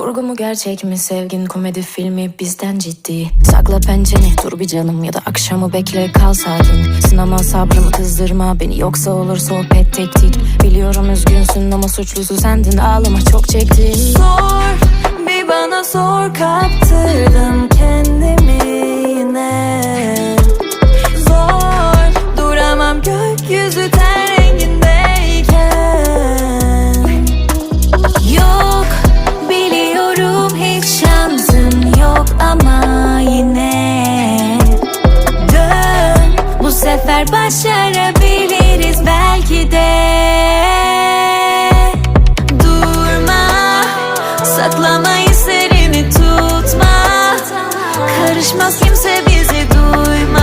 Kurgu mu gerçek mi sevgin komedi filmi bizden ciddi? Sakla pençeni dur bir canım ya da akşamı bekle kal sakin. Sınama sabrımı kızdırma beni yoksa olur sohbet tektik Biliyorum üzgünsün ama suçlusu sendin ağlama çok çektin. Sor bir bana sor kaptırdım kendimi sefer başarabiliriz belki de. Durma saklama hislerini tutma. Karışmaz kimse bizi duyma